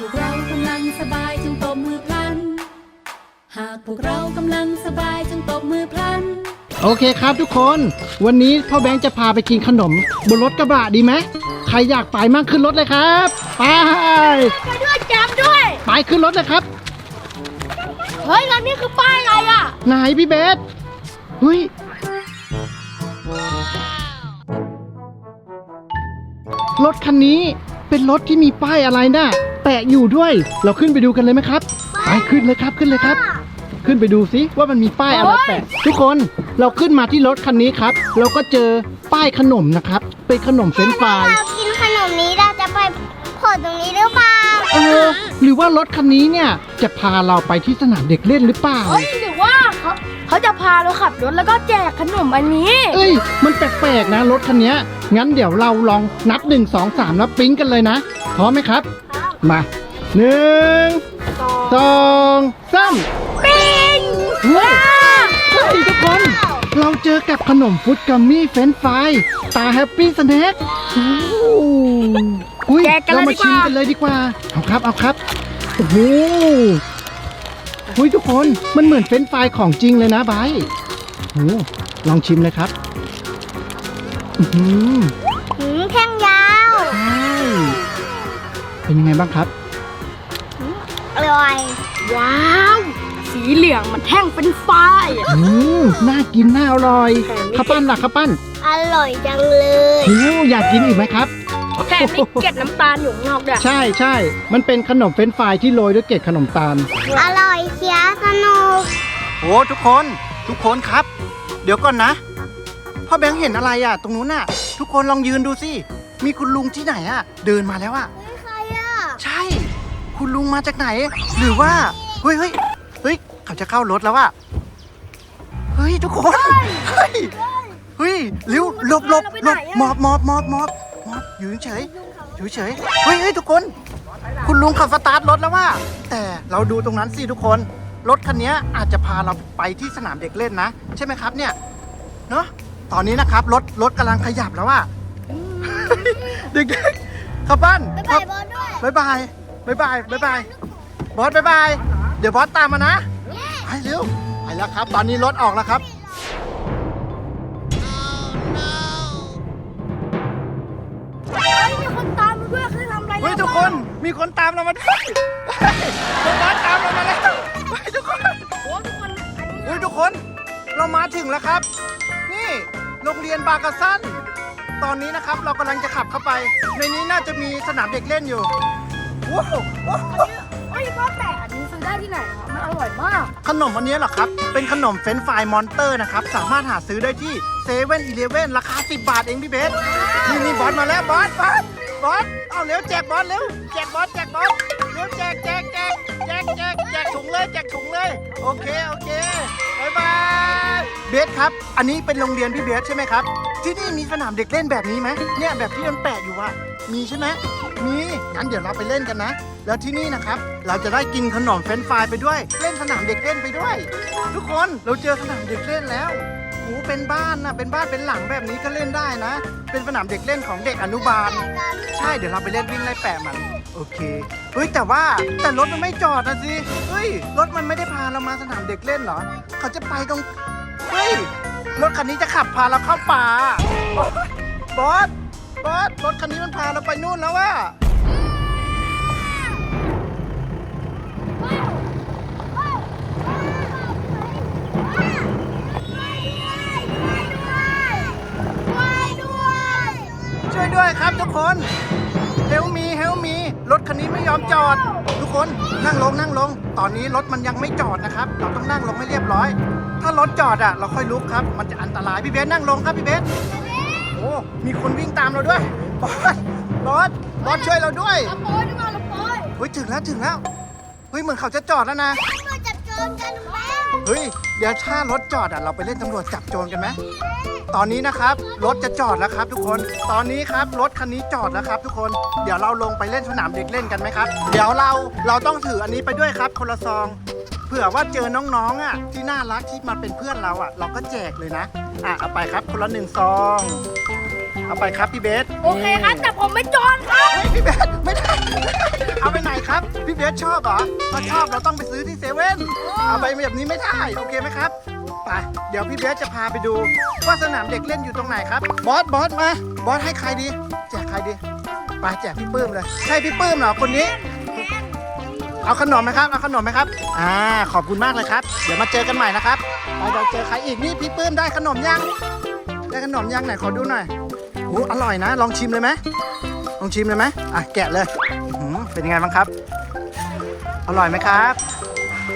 พวกเรากำลังสบายจงตบมือพลัน หากพวกเรากำลังสบายจงตบมือพลัน โอเคครับทุกคน วันนี้พ่อแบงค์จะพาไปกินขนม บนรถกระบะดีไหมใครอยากไปมั่งขึ้นรถเลยครับ ไป ไปด้วยแจมด้วย ไปขึ้นรถเลยครับ เฮ้ยแล้วนี่คือป้ายอะไรอะ ไหนพี่เบสเฮ้ยรถคันนี้ เป็นรถที่มีป้ายอะไรน่ะแปะอยู่ด้วย เราขึ้นไปดูกันเลยไหมครับ ไปขึ้นเลยครับขึ้นเลยครับ ขึ้นไปดูซิว่ามันมีป้ายอะไรแปะ ทุกคนเราขึ้นมาที่รถคันนี้ครับ เราก็เจอป้ายขนมนะครับ เป็นขนมเฟรนช์ฟราย เรากินขนมนี้เราจะไปโผล่ตรงนี้หรือเปล่าเออหรือว่ารถคันนี้เนี่ยจะพาเราไปที่สนามเด็กเล่นหรือเปล่าเฮ้ยหรือว่า เขาเขาจะพาเราขับรถแล้วก็แจกขนมอันนี้ เอ้ย มันแปลกๆนะรถคันเนี้ย งั้นเดี๋ยวเราลองนับ 1 2 3 แล้วปิ๊งกันเลยนะ พร้อมไหมครับ มาหนึ่งสองสามปิ้งว้าวเฮ้ยทุกคน เราเจอกับขนมฟุตกัมมี่เฟรนช์ฟรายตาแฮปปี้สแน็คอุ้ยแจกกันเลเรายมาดีกชิมว่า กันเลยดีกว่า เอาครับ เอาครับ โอ้โห อุ้ยทุกคนมันเหมือนเฟรนช์ฟรายของจริงเลยนะไบร์ทโอ้โหลองชิมเลยครับ อือหือหืมแท่งยาวใช่เป็นยังไงบ้างครับ อร่อย ว้าว สีเหลืองมันแท่งเป็นไฟอะอืมน่ากินน่าอร่อยข้าวปั้นล่ะข้าวปั้นอร่อยจังเลยหิวอยากกินอีกไหมครับ แถมมีเกล็ดน้ำตาลอยู่ข้างนอกด้วยใช่ใช่มันเป็นขนมเฟรนช์ฟรายที่โรยด้วยเกล็ดขนมตาล อร่อยเชียสนุกโอ้ทุกคนทุกคนครับ เดี๋ยวก่อนนะพ่อแบงค์เห็นอะไรอะ ตรงนู้นน่ะ ทุกคนลองยืนดูสิมีคุณลุงที่ไหนอะ เดินมาแล้วอะ ใครอะใช่ คุณลุงมาจากไหน หรือว่าเฮ้ยเฮ้ยเฮ้ยเขาจะเข้ารถแล้วอะเฮ้ยทุกคนเฮ้ยเฮ้ยเร็วหลบหลบหลบหมอบหมอบหมอบหมอบ หมอบอยู่เฉยอยู่เฉยเฮ้ยเฮ้ยทุกคน คุณลุงขับสตาร์ทรถแล้วว่า แต่เราดูตรงนั้นสิทุกคน รถคันนี้อาจจะพาเราไปที่สนามเด็กเล่นนะ ใช่ไหมครับเนี่ย เนอะตอนนี้นะครับ รถรถกำลังขยับแล้วว่า เด็กๆเข้าบ้านไปครับบอลด้วยบายบายบายบายบายบาย บอสบายบาย เดี๋ยวบอสตามมานะ ไปเร็ว ไปแล้วครับ ตอนนี้รถออกแล้วครับ เฮ้ยทุกคนมีคนตามเรามาด้วยเฮ้ยบอสตามเรามาแล้วเฮ้ยทุกคนโอ้ทุกคนอันนี้เฮ้ยทุกคนเรามาถึงแล้วครับ นี่โรงเรียนบากาซันตอนนี้นะครับเรากำลังจะขับเข้าไป ในนี้น่าจะมีสนามเด็กเล่นอยู่ว้าวว้าวเฮ้ยว่าแต่อันนี้ซื้อได้ที่ไหนครับมันอร่อยมากขนมอันนี้เหรอครับ เป็นขนมเฟรนช์ฟรายมอนเตอร์นะครับ สามารถหาซื้อได้ที่เซเว่นอีเลฟเว่นราคา 10 บาทเองพี่เบสนี่นี่บอสมาแล้วบอสบอส บอสเอาเร็วแจกบอสเร็วแจกบอสแจกบอสเร็วแจกแจกแจกแจกแจกแจกถุงเลยแจกถุงเลย โอเคโอเคบายบายเบสครับ อันนี้เป็นโรงเรียนพี่เบสใช่ไหมครับ ที่นี่มีสนามเด็กเล่นแบบนี้ไหมเนี่ยแบบที่มันแปะอยู่อะมีใช่ไหมมีงั้นเดี๋ยวเราไปเล่นกันนะ แล้วที่นี่นะครับ เราจะได้กินขนมเฟรนฟรายไปด้วย เล่นสนามเด็กเล่นไปด้วย ทุกคนเราเจอสนามเด็กเล่นแล้ว หเป็นบ้านนะเป็นบ้านเป็นหลังแบบนี้ก็เล่นได้นะ เป็นสนามเด็กเล่นของเด็กอนุบาล ใช่เดี๋ยวเราไปเล่นวิ่งไล่แปะมัน โอเคเฮ้ยแต่ว่าแต่รถมันไม่จอดนะสิเฮ้ยรถมันไม่ได้พาเรามาสนามเด็กเล่นเหรอเขาจะไปตรงเฮ้ยรถคันนี้จะขับพาเราเข้าป่าบอสบอสรถคันนี้มันพาเราไปนู่นแล้วว่า ด้วยครับทุกคนเฮลมีเฮลมีรถคันนี้ไม่ยอมจอด ทุกคนนั่งลงนั่งลง ตอนนี้รถมันยังไม่จอดนะครับ เราต้องนั่งลงให้เรียบร้อย ถ้ารถจอดอะ เราค่อยลุกครับ มันจะอันตรายพี่เบสนั่งลงครับพี่เบสโอ้มีคนวิ่งตามเราด้วยบอสบอสบอสช่วยเราด้วยละโปอยด้วยมาละโปอยเฮ้ยถึงแล้วถึงแล้วเฮ้ยเหมือนเขาจะจอดแล้วนะ มาจับโจรกันแล้ว เฮ้ย เดี๋ยวถ้ารถจอดอะเราไปเล่นตำรวจจับโจรกันไหมตอนนี้นะครับรถจะจอดแล้วครับ ทุกคน ตอนนี้ครับรถคันนี้จอดแล้วครับ ทุกคน เดี๋ยวเราลงไปเล่นสนามเด็กเล่นกันไหมครับ เดี๋ยวเราเราต้องถืออันนี้ไปด้วยครับ คนละซอง เผื่อว่าเจอน้องๆอะที่น่ารักที่มาเป็นเพื่อนเราอะ เราก็แจกเลยนะ อะเอาไปครับคนละหนึ่งซอง เอาไปครับพี่เบสโอเคครับแต่ผมไม่จอดครับ เฮ้ยพี่เบสไม่ได้เอาไปไหนครับครับ พี่เบสชอบเหรอถ้าชอบเราต้องไปซื้อที่เซเว่นเอาไปแบบนี้ไม่ได้โอเคไหมครับไปเดี๋ยวพี่เบสจะพาไปดู ว่าสนามเด็กเล่นอยู่ตรงไหนครับ บอสบอสมาบอสให้ใครดี แจกใครดีไปแจกพี่ปื้มเลยใช่พี่ปื้มเหรอคนนี้ เอาขนมไหมครับเอาขนมไหมครับอ่าขอบคุณมากเลยครับ เดี๋ยวมาเจอกันใหม่นะครับไปเราเจอใครอีกนี่พี่ปื้มได้ขนมยังได้ขนมยังไหนขอดูหน่อย โอ้อร่อยนะ ลองชิมเลยไหมลองชิมเลยไหมอะแกะเลยหือเป็นยังไงบ้างครับ อร่อยไหมครับ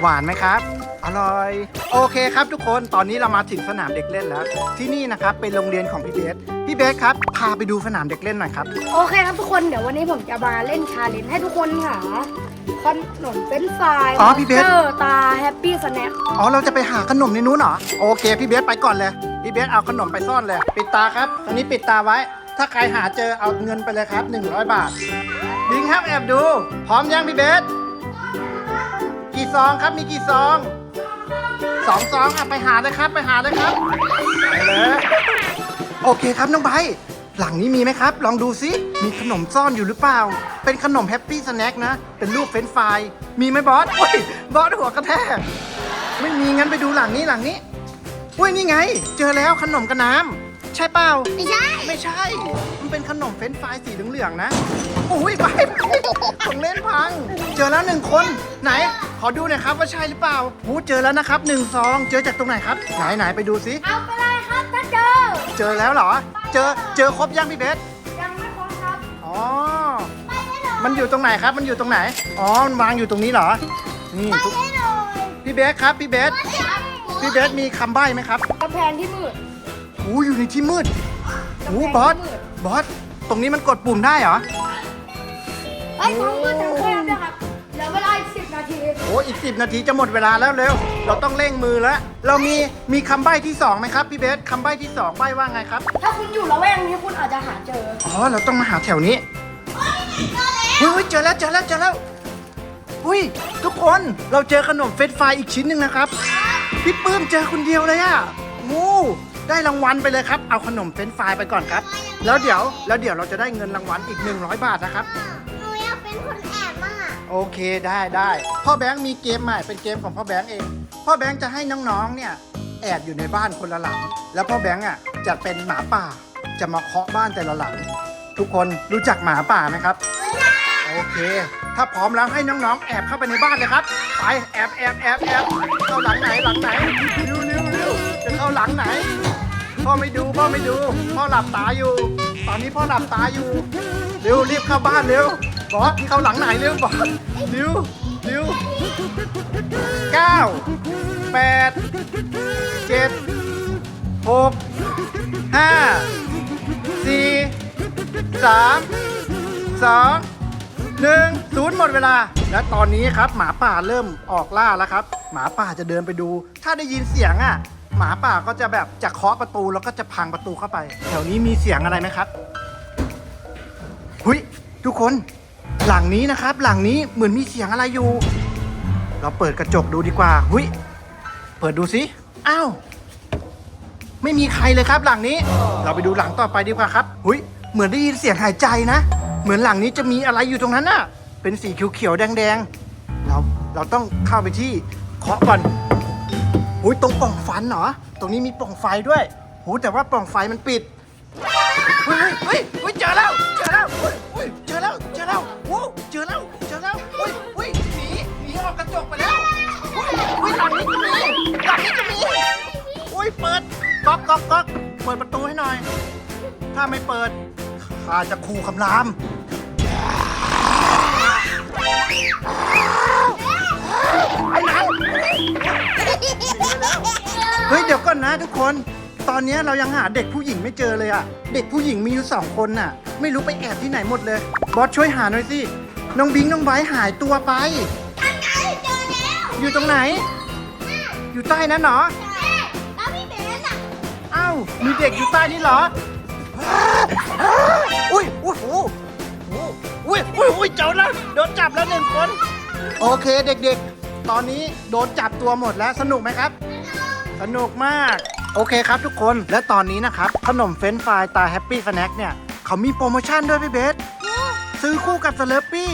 หวานไหมครับ อร่อย โอเคครับทุกคน ตอนนี้เรามาถึงสนามเด็กเล่นแล้ว ที่นี่นะครับเป็นโรงเรียนของพี่เบส พี่เบสครับ พาไปดูสนามเด็กเล่นหน่อยครับ โอเคครับทุกคนเดี๋ยววันนี้ผมจะมาเล่นชาเลนจ์ให้ทุกคนหาขนมเป็นไฟรายอ๋อพี่เบส เจอตาแฮปปี้สแน็คอ๋อเราจะไปหาขนมในนู้นเหรอโอเค พี่เบสไปก่อนเลยพี่เบสเอาขนมไปซ่อนเลย ปิดตาครับตอนนี้ปิดตาไว้ ถ้าใครหาเจอเอาเงินไปเลยครับ 100 บาทบิงครับแอบดู พร้อมยังพี่เบส กี่ซองครับมีกี่ซองสองซองอะไปหาเลยครับไปหาเลยครับไปเลย โอเคครับน้องไบร์ทหลังนี้มีไหมครับ ลองดูซิ มีขนมซ่อนอยู่หรือเปล่า เป็นขนมแฮปปี้สแน็คนะ เป็นรูปเฟรนช์ฟราย มีไหมบอสอุ้ยบอสหัวกระแทก ไม่มีงั้นไปดูหลังนี้หลังนี้ อุ้ยนี่ไง เจอแล้วขนมกับน้ำใช่เปล่า ไม่ใช่ ไม่ใช่ มันเป็นขนมเฟรนช์ฟรายสีเหลืองๆนะอุ้ยไปไปของเล่นพัง เจอแล้วหนึ่งคน ไหน ขอดูหน่อยครับว่าใช่หรือเปล่าหูเจอแล้วนะครับหนึ่งซอง เจอจากตรงไหนครับ ไหนไหนไปดูซิ เอาไปเล เจอแล้วเหรอ เจอเจอครบยังพี่เบสยังไม่ครบครับอ๋อมันอยู่ตรงไหนครับ มันอยู่ตรงไหน อ๋อ มันวางอยู่ตรงนี้เหรอ นี่ทุกพี่เบสครับ พี่เบส พี่เบสมีคำใบ้ไหมครับกำแพงที่มืดโอ้อยู่ในที่มืดโอ้กำแพงบอสที่มืดบอส ตรงนี้มันกดปุ่มได้เหรอเฮ้ยท้องมืดแต่ โอ้อีกสินาทีจะหมดเวลาแล้วเร็ว เราต้องเร่งมือแล้ว เรามีมีคำใบ้ที่สองไหมครับพี่เบสคำใบ้ที่สองใบ้ว่าไงครับ ถ้าคุณอยู่ละแวกนี้คุณอาจจะหาเจออ๋อ เราต้องมาหาแถวนี้เฮ้ยเจอแล้วเจอแล้วเจอแล้วอุ้ยทุกคนเราเจอขนมเฟรนช์ฟรายอีกชิ้นหนึ่งนะครับ พี่ปื้มเจอคนเดียวเลยอะงูได้รางวัลไปเลยครับ เอาขนมเฟรนช์ฟรายไปก่อนครับ แล้วเดี๋ยวแล้วเดี๋ยวเราจะได้เงินรางวัลอีก 100 บาทนะครับ โอเคได้ได้พ่อแบงค์มีเกมใหม่เป็นเกมของพ่อแบงค์เอง พ่อแบงค์จะให้น้องๆเนี่ยแอบอยู่ในบ้านคนละหลัง แล้วพ่อแบงค์อะจะเป็นหมาป่าจะมาเคาะบ้านแต่ละหลัง ทุกคนรู้จักหมาป่าไหมครับ โอเค ถ้าพร้อมแล้วให้น้องๆ แอบเข้าไปในบ้านเลยครับ ไปแอบแอบแอบแอบเข้าหลังไหนหลังไหนเร็วเร็วเร็วจะเข้าหลังไหน พ่อไม่ดูพ่อไม่ดู พ่อหลับตาอยู่ ตอนนี้พ่อหลับตาอยู่ เร็วรีบเข้าบ้านเร็ว บอสเขาหลังไหนเร็วบอสเร็วเร็วเก้าแปดเจ็ดหกห้าสี่สามสองหนึ่งศูนย์หมดเวลา และตอนนี้ครับ หมาป่าเริ่มออกล่าแล้วครับ หมาป่าจะเดินไปดู ถ้าได้ยินเสียงอะ หมาป่าก็จะแบบจะเคาะประตูแล้วก็จะพังประตูเข้าไป แถวนี้มีเสียงอะไรไหมครับ หุยทุกคน หลังนี้นะครับ หลังนี้เหมือนมีเสียงอะไรอยู่ เราเปิดกระจกดูดีกว่า หุยเปิดดูสิ อ้าว ไม่มีใครเลยครับหลังนี้ เราไปดูหลังต่อไปดีกว่าครับ หุยเหมือนได้ยินเสียงหายใจนะ เหมือนหลังนี้จะมีอะไรอยู่ตรงนั้นน่ะ เป็นสีเขียวๆแดงๆ เรา เราต้องเข้าไปที่เคาะก่อน หุยตรงปล่องฟันเหรอ ตรงนี้มีปล่องไฟด้วย หูแต่ว่าปล่องไฟมันปิด เฮ้ยเฮ้ยเฮ้ยเจอแล้ว เจอแล้วเฮ้ย เจอแล้ว เจอแล้วเฮ้ยเฮ้ยหนีหนีออกกระจกไปแล้วเฮ้ยเฮ้ยหลังนี้ก็มีหลังนี้ก็มีเฮ้ยเปิดก๊อกก๊อกก๊อกเปิดประตูให้หน่อย ถ้าไม่เปิดข้าจะขู่คำราม ไอ้หนังเฮ้ยเดี๋ยวก่อนนะทุกคน ตอนนี้เรายังหาเด็กผู้หญิงไม่เจอเลยอะเด็กผู้หญิงมีอยู่สองคนน่ะ ไม่รู้ไปแอบที่ไหนหมดเลย บอสช่วยหาหน่อยสิ น้องบิงน้องไบร์ทหายตัวไปทางไหนเจอแล้วอยู่ตรงไหน อยู่ใต้นั้นเหรอแล้วพี่เบสอะอ้าวมีเด็กอยู่ใต้นี้เหรออุ้ยอุ้ยโอ้โหอุ้ยอุ้ยอุ้ยเจ้าแล้วโดนจับแล้วหนึ่งคน โอเคเด็กๆ ตอนนี้โดนจับตัวหมดแล้วสนุกไหมครับ สนุกมาก โอเคครับทุกคน และตอนนี้นะครับ ขนมเฟรนช์ฟรายตาแฮปปี้สแน็คเนี่ย เขามีโปรโมชั่นด้วยพี่เบส ซื้อคู่กับสเลปปี้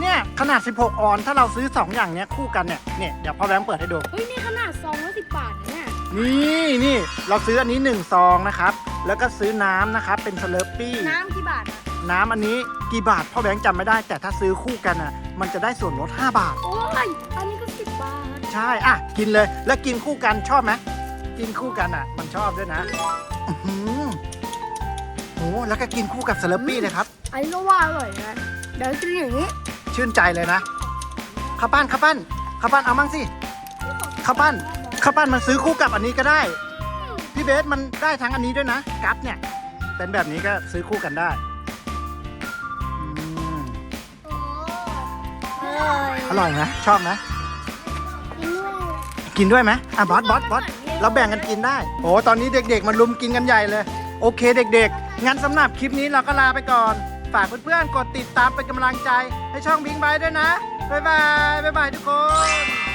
เนี่ย ขนาด 16 ออน ถ้าเราซื้อ 2 อย่างเนี้ยคู่กันเนี่ยเนี่ยเดี๋ยวพ่อแบงค์เปิดให้ดู เฮ้ยนี่ขนาดซองละสิบบาทนะเนี่ยนี่นี่เราซื้ออันนี้ 1 ซองนะครับ แล้วก็ซื้อน้ำนะครับ เป็นสเลอร์ปี้ น้ำกี่บาทอะน้ำอันนี้กี่บาทพ่อแบงค์จำไม่ได้ แต่ถ้าซื้อคู่กันอะมันจะได้ส่วนลด 5 บาท โอ้ยอันนี้ก็สิบบาท ใช่ อะ กินเลย แล้วกินคู่กันชอบไหมกินคู่กันอะ มันชอบด้วยนะอื้อหือโอ้แล้วก็กินคู่กับสเลอร์ปี้เลยครับ อันนี้ก็ว่าอร่อยนะเดี๋ยวกินอย่างนี้ชื่นใจเลยนะข้าวปั้นข้าวปั้นข้าวปั้นเอามั่งสิข้าวปั้นข้าวปั้นมันซื้อคู่กับอันนี้ก็ได้พี่เบสมันได้ทั้งอันนี้ด้วยนะกัฟเนี่ย เป็นแบบนี้ก็ซื้อคู่กันได้อืมอร่อยอร่อยไหมชอบไหมกินด้วยกินด้วยไหมอะบอสบอสบอสเราแบ่งกันกินได้โอ้ตอนนี้เด็กๆมันลุมกินกันใหญ่เลย โอเคเด็ก ๆ งั้นสำหรับคลิปนี้เราก็ลาไปก่อน ฝากเพื่อนๆ กดติดตามเป็นกำลังใจให้ช่องบิงไบด้วยนะ บ๊ายบาย บ๊ายบายทุกคน